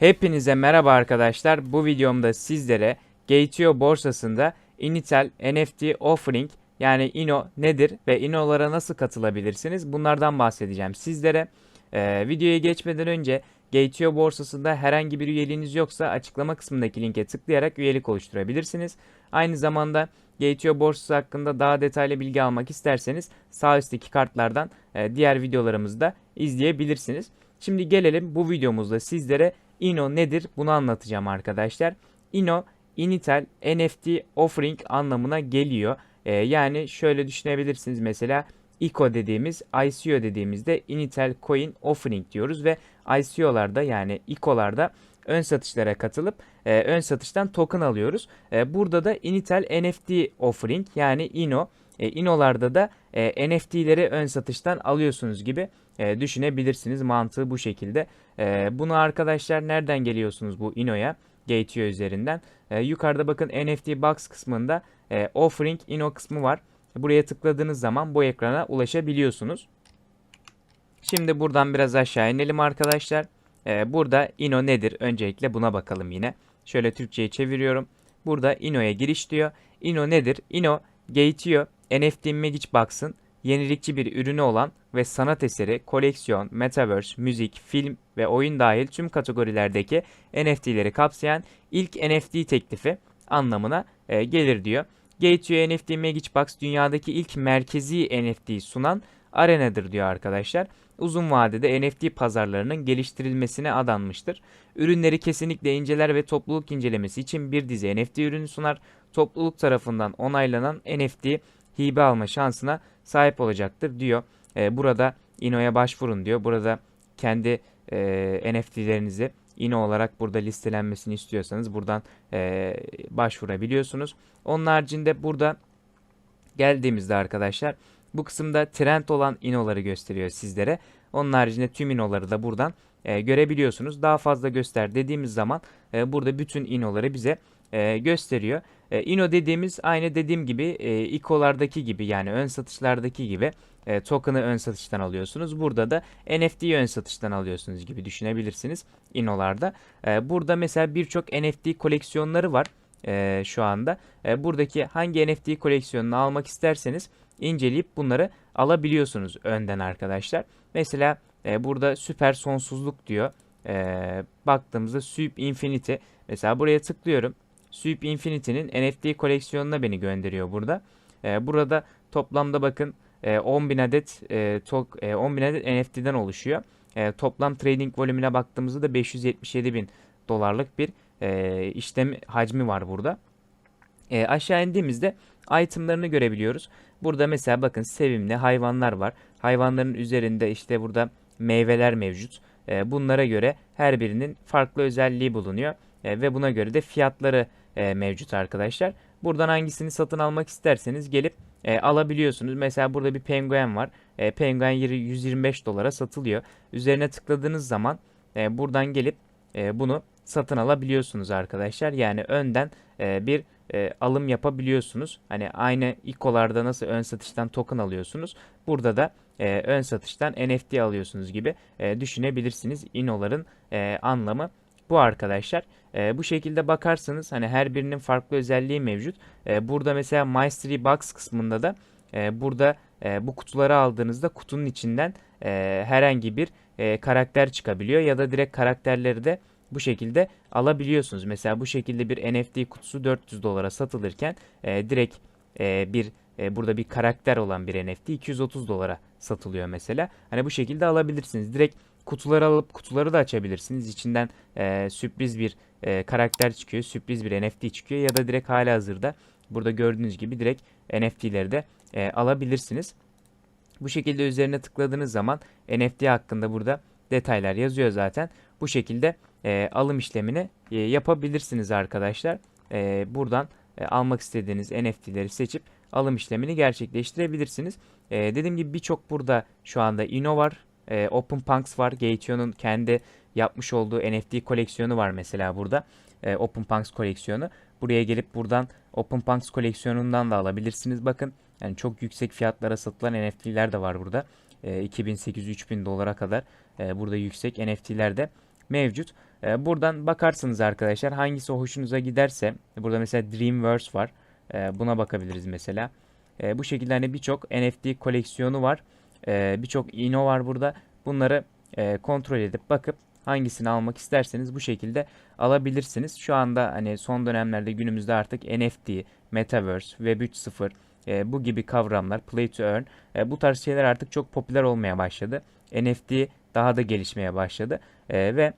Hepinize merhaba arkadaşlar. Bu videomda sizlere Gateo borsasında Initel NFT Offering yani INO nedir ve INO'lara nasıl katılabilirsiniz bunlardan bahsedeceğim sizlere. Ee, videoya geçmeden önce Gateo borsasında herhangi bir üyeliğiniz yoksa açıklama kısmındaki linke tıklayarak üyelik oluşturabilirsiniz. Aynı zamanda Gateo borsası hakkında daha detaylı bilgi almak isterseniz sağ üstteki kartlardan e, diğer videolarımızı da izleyebilirsiniz. Şimdi gelelim bu videomuzda sizlere INO nedir bunu anlatacağım arkadaşlar. INO Initel NFT Offering anlamına geliyor. Ee, yani şöyle düşünebilirsiniz mesela ICO dediğimiz ICO dediğimizde Initel Coin Offering diyoruz ve ICO'larda yani ICO'larda ön satışlara katılıp e, ön satıştan token alıyoruz. E, burada da Initel NFT Offering yani INO. E, INO'larda da e, NFT'leri ön satıştan alıyorsunuz gibi e, düşünebilirsiniz. Mantığı bu şekilde. E, bunu arkadaşlar nereden geliyorsunuz bu INO'ya? Gateo üzerinden. E, yukarıda bakın NFT Box kısmında e, Offering INO kısmı var. Buraya tıkladığınız zaman bu ekrana ulaşabiliyorsunuz. Şimdi buradan biraz aşağı inelim arkadaşlar. E, burada INO nedir? Öncelikle buna bakalım yine. Şöyle Türkçe'ye çeviriyorum. Burada INO'ya giriş diyor. INO nedir? INO Gateo NFT Magic Box'ın yenilikçi bir ürünü olan ve sanat eseri, koleksiyon, metaverse, müzik, film ve oyun dahil tüm kategorilerdeki NFT'leri kapsayan ilk NFT teklifi anlamına e, gelir diyor. Gateway NFT Magic Box dünyadaki ilk merkezi NFT sunan arenadır diyor arkadaşlar. Uzun vadede NFT pazarlarının geliştirilmesine adanmıştır. Ürünleri kesinlikle inceler ve topluluk incelemesi için bir dizi NFT ürünü sunar. Topluluk tarafından onaylanan NFT hibe alma şansına sahip olacaktır diyor. E, burada INO'ya başvurun diyor. Burada kendi e, NFT'lerinizi INO olarak burada listelenmesini istiyorsanız buradan e, başvurabiliyorsunuz. Onun haricinde burada geldiğimizde arkadaşlar bu kısımda trend olan INO'ları gösteriyor sizlere. Onun haricinde tüm INO'ları da buradan e, görebiliyorsunuz. Daha fazla göster dediğimiz zaman e, burada bütün INO'ları bize e, gösteriyor. E, INO dediğimiz aynı dediğim gibi e, ICO'lardaki gibi yani ön satışlardaki gibi e, token'ı ön satıştan alıyorsunuz. Burada da NFT'yi ön satıştan alıyorsunuz gibi düşünebilirsiniz INO'larda. E, burada mesela birçok NFT koleksiyonları var e, şu anda. E, buradaki hangi NFT koleksiyonunu almak isterseniz inceleyip bunları alabiliyorsunuz önden arkadaşlar. Mesela e, burada süper sonsuzluk diyor. E, baktığımızda Sup Infinity. Mesela buraya tıklıyorum. Sup Infinity'nin NFT koleksiyonuna beni gönderiyor burada. E, burada toplamda bakın e, 10.000 adet e, tok, e, 10.000 adet NFT'den oluşuyor. E, toplam trading volümüne baktığımızda da 577 bin dolarlık bir e, işlem hacmi var burada. E, aşağı indiğimizde itemlarını görebiliyoruz. Burada mesela bakın sevimli hayvanlar var. Hayvanların üzerinde işte burada meyveler mevcut. E, bunlara göre her birinin farklı özelliği bulunuyor. E, ve buna göre de fiyatları e, mevcut arkadaşlar. Buradan hangisini satın almak isterseniz gelip e, alabiliyorsunuz. Mesela burada bir penguen var. E, penguen yeri 125 dolara satılıyor. Üzerine tıkladığınız zaman e, buradan gelip e, bunu satın alabiliyorsunuz arkadaşlar. Yani önden e, bir e, alım yapabiliyorsunuz. Hani aynı İKO'larda nasıl ön satıştan token alıyorsunuz. Burada da e, ön satıştan NFT alıyorsunuz gibi e, düşünebilirsiniz. INO'ların e, anlamı bu arkadaşlar. E, bu şekilde bakarsanız hani her birinin farklı özelliği mevcut. E, burada mesela Mystery Box kısmında da e, burada e, bu kutuları aldığınızda kutunun içinden e, herhangi bir e, karakter çıkabiliyor ya da direkt karakterleri de bu şekilde alabiliyorsunuz. Mesela bu şekilde bir NFT kutusu 400 dolara satılırken e, direkt e, bir e, burada bir karakter olan bir NFT 230 dolara satılıyor mesela. Hani bu şekilde alabilirsiniz. Direkt kutuları alıp kutuları da açabilirsiniz. İçinden e, sürpriz bir e, karakter çıkıyor, sürpriz bir NFT çıkıyor ya da direkt hala hazırda burada gördüğünüz gibi direkt NFT'leri de e, alabilirsiniz. Bu şekilde üzerine tıkladığınız zaman NFT hakkında burada detaylar yazıyor zaten. Bu şekilde e, alım işlemini e, yapabilirsiniz arkadaşlar. E, buradan e, almak istediğiniz NFT'leri seçip alım işlemini gerçekleştirebilirsiniz. E, dediğim gibi birçok burada şu anda Ino var. E, OpenPunks var. Gateo'nun kendi yapmış olduğu NFT koleksiyonu var mesela burada. E, OpenPunks koleksiyonu. Buraya gelip buradan OpenPunks koleksiyonundan da alabilirsiniz. Bakın yani çok yüksek fiyatlara satılan NFT'ler de var burada. E, 2800-3000 dolara kadar e, burada yüksek NFT'ler de mevcut. E, buradan bakarsınız arkadaşlar hangisi hoşunuza giderse. Burada mesela Dreamverse var. E, buna bakabiliriz mesela. E, bu şekilde hani birçok NFT koleksiyonu var. E, birçok ino var burada. Bunları e, kontrol edip bakıp hangisini almak isterseniz bu şekilde alabilirsiniz. Şu anda hani son dönemlerde günümüzde artık NFT, Metaverse, Web 3.0 e, bu gibi kavramlar, Play to Earn e, bu tarz şeyler artık çok popüler olmaya başladı. NFT daha da gelişmeye başladı e, ve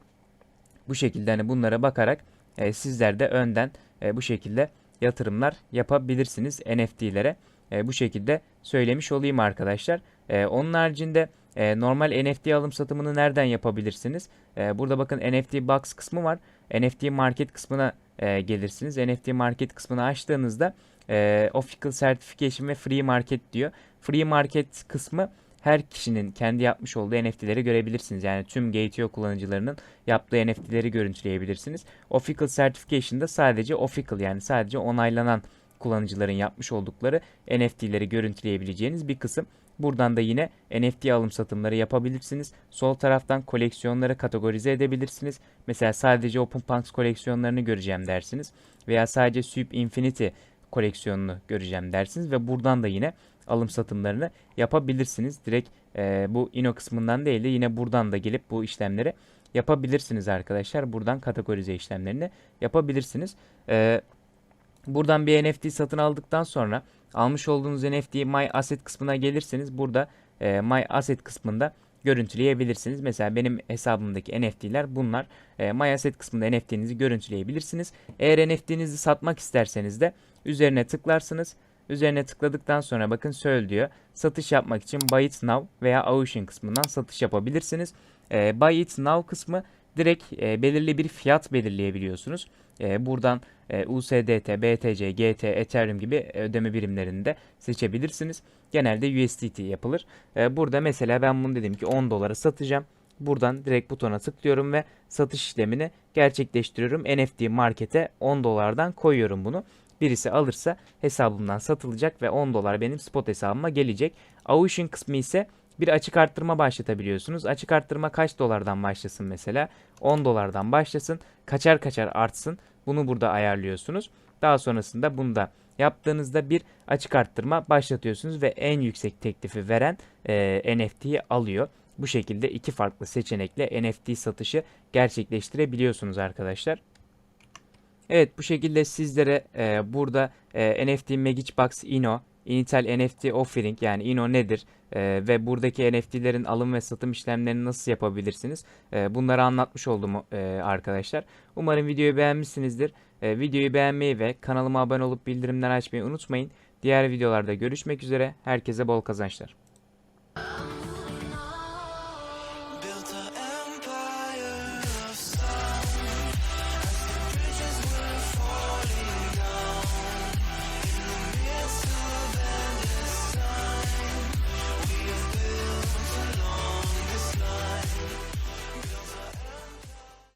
bu şekilde hani bunlara bakarak e, sizler de önden e, bu şekilde yatırımlar yapabilirsiniz NFT'lere. E, bu şekilde söylemiş olayım arkadaşlar. E, onun haricinde e, normal NFT alım satımını nereden yapabilirsiniz? E, burada bakın NFT Box kısmı var. NFT Market kısmına e, gelirsiniz. NFT Market kısmını açtığınızda e, Official Certification ve Free Market diyor. Free Market kısmı her kişinin kendi yapmış olduğu NFT'leri görebilirsiniz. Yani tüm Gate.io kullanıcılarının yaptığı NFT'leri görüntüleyebilirsiniz. Official Certification'da sadece official yani sadece onaylanan kullanıcıların yapmış oldukları NFT'leri görüntüleyebileceğiniz bir kısım. Buradan da yine NFT alım satımları yapabilirsiniz. Sol taraftan koleksiyonları kategorize edebilirsiniz. Mesela sadece OpenPunks koleksiyonlarını göreceğim dersiniz. Veya sadece Sup Infinity koleksiyonunu göreceğim dersiniz. Ve buradan da yine alım satımlarını yapabilirsiniz. Direkt e, bu ino kısmından değil de yine buradan da gelip bu işlemleri yapabilirsiniz arkadaşlar. Buradan kategorize işlemlerini yapabilirsiniz. E, buradan bir NFT satın aldıktan sonra almış olduğunuz NFT My Asset kısmına gelirseniz burada e, My Asset kısmında görüntüleyebilirsiniz. Mesela benim hesabımdaki NFT'ler bunlar. E, My Asset kısmında NFT'nizi görüntüleyebilirsiniz. Eğer NFT'nizi satmak isterseniz de üzerine tıklarsınız. Üzerine tıkladıktan sonra bakın söyle diyor. Satış yapmak için Buy It Now veya Auction kısmından satış yapabilirsiniz. E, Buy It Now kısmı direkt e, belirli bir fiyat belirleyebiliyorsunuz. E, buradan e, USDT, BTC, GT, Ethereum gibi ödeme birimlerini de seçebilirsiniz. Genelde USDT yapılır. E, burada mesela ben bunu dedim ki 10 dolara satacağım. Buradan direkt butona tıklıyorum ve satış işlemini gerçekleştiriyorum. NFT markete 10 dolardan koyuyorum bunu. Birisi alırsa hesabımdan satılacak ve 10 dolar benim spot hesabıma gelecek. Auction kısmı ise bir açık arttırma başlatabiliyorsunuz. Açık arttırma kaç dolardan başlasın mesela? 10 dolardan başlasın. Kaçar kaçar artsın. Bunu burada ayarlıyorsunuz. Daha sonrasında bunu da yaptığınızda bir açık arttırma başlatıyorsunuz ve en yüksek teklifi veren e, NFT'yi alıyor. Bu şekilde iki farklı seçenekle NFT satışı gerçekleştirebiliyorsunuz arkadaşlar. Evet bu şekilde sizlere e, burada e, NFT Magic Box Ino, Initial NFT Offering yani Ino nedir e, ve buradaki NFT'lerin alım ve satım işlemlerini nasıl yapabilirsiniz e, bunları anlatmış oldum e, arkadaşlar. Umarım videoyu beğenmişsinizdir. E, videoyu beğenmeyi ve kanalıma abone olup bildirimleri açmayı unutmayın. Diğer videolarda görüşmek üzere. Herkese bol kazançlar.